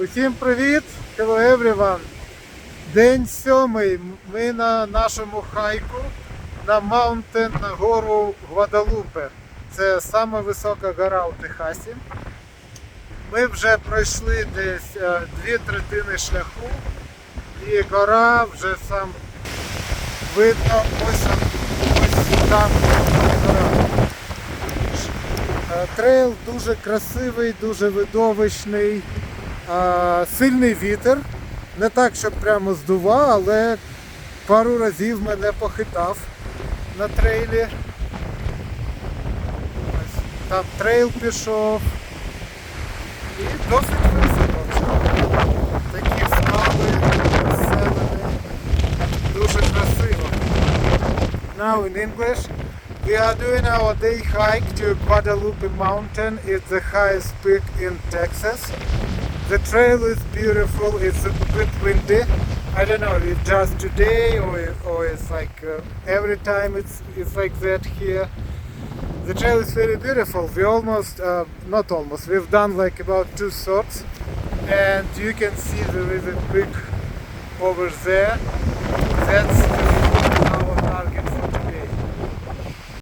Усім привіт! Hello everyone! День сьомий. Ми на нашому хайку на маунтен на гору Гвадалупе. Це сама висока гора у Техасі. Ми вже пройшли десь е, дві третини шляху, і гора вже сам видно ось, ось там гора. Е, Трейл дуже красивий, дуже видовищний, сильний вітер. Не так, щоб прямо здува, але пару разів мене похитав на трейлі. Ось Там трейл пішов. І досить весело. Такі скали, зелені. Дуже красиво. Now in English, we are doing our day hike to Guadalupe Mountain. It's the highest peak in Texas. The trail is beautiful. It's a bit windy. I don't know if just today or or it's like uh, every time it's it's like that here. The trail is very beautiful. We almost, uh, not almost, we've done like about two thirds, and you can see there is a peak over there. That's